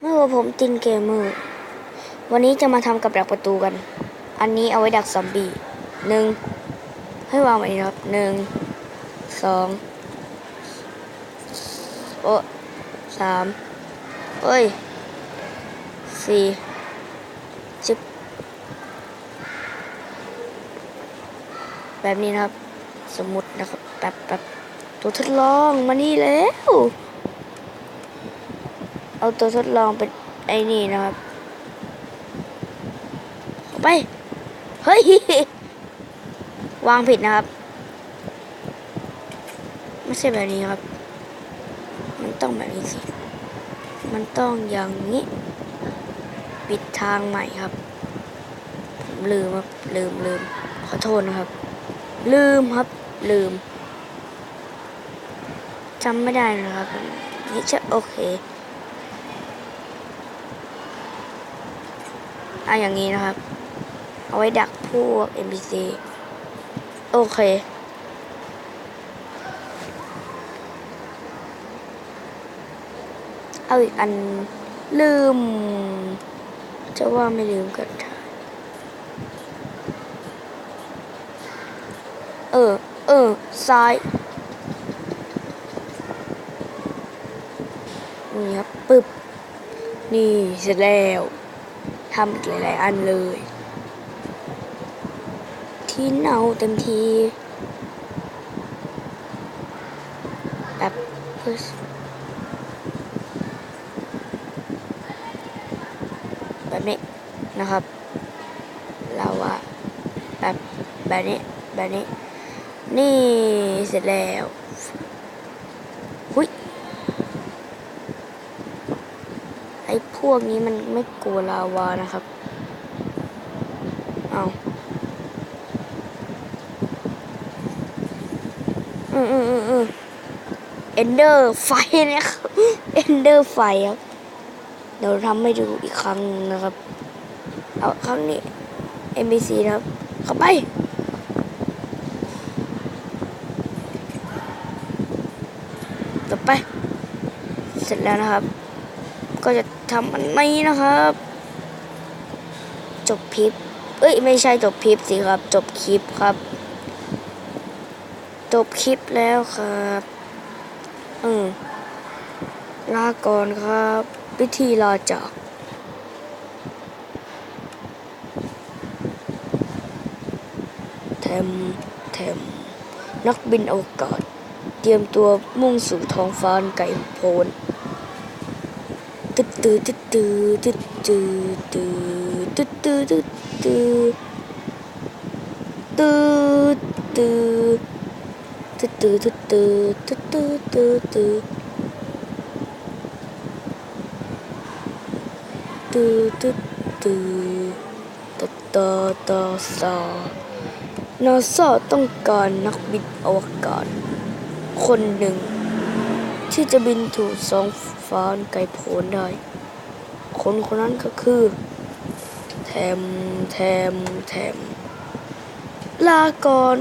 เมื่อว่าผมตินเกมเมอร์วันนี้จะมาทำกับดักประตูกัน อันนี้เอาไว้ดักซอมบี้หนึ่งให้วางไว้นะครับหนึ่งสองโอ้สามเอ้ยสี่สิบแบบนี้นะครับ สมมุตินะครับแป๊บแป๊บตัวทดลองมานี่แล้ว เอาตัวทดลองเป็นไอ้นี่นะครับไป เฮ้ย วางผิดนะครับ ไม่ใช่แบบนี้ครับ มันต้องแบบนี้สิ มันต้องอย่างนี้ ปิดทางใหม่ครับ ผมลืมครับ ลืมลืมขอโทษนะครับ ลืมครับ ลืมจำไม่ได้นะครับนี่จะโอเค อะอย่างนี้นะครับ เอาไว้ดักพวก NPC โอเค เอาอีกอันลืม จะว่าไม่ลืมก็ได้เออ เออ ซ้ายนี่ครับปึ๊บ นี่เสร็จแล้ว ทำอีกหลาย ๆ อันเลย ที่เนาเต็มทีแบบแบบนี้นะครับ เราอะแบบแบบนี้แบบนี้นี่เสร็จแล้วหุยไอ้พวกนี้มันไม่กลัวลาวานะครับ เอาอืมอืมอืมอืมเอนเดอร์ไฟนี่ยครับเอนเดอร์ไฟครับ เดี๋ยวทำให้ดูอีกครั้งนะครับ เอาครั้งนี้ NBC นะครับ เข้าไปต่อไป เสร็จแล้วนะครับ ก็จะทำอันนี้นะครับ จบคลิปเอ้ยไม่ใช่จบคลิปสิครับ จบคลิปครับ จบคลิปแล้วครับอืมลาก่อนครับ วิธีลาจากแทมแทมนักบินอวกาศ เตรียมตัวมุ่งสู่ท้องฟ้าอันไกลโพ้น ตึ๊ดตื้อตึ๊ดตื้อตึ๊ดตื้อตึ๊ดตื้อตึ๊ดตื้อตึ๊ดตื้อตึ๊ดตื้อตึ๊ดตื้อตึ๊ดตื้อตึ๊ดตื้อตึ๊ดตื้อตึ๊ดตื้อตตตสนาซาต้องการนักบินอวกาศ คนหนึ่ง ที่จะบินถูกสองฟ้านไกลโพ้นได้ คนคนนั้นก็คือ แทมแทมแทม ลาก่อน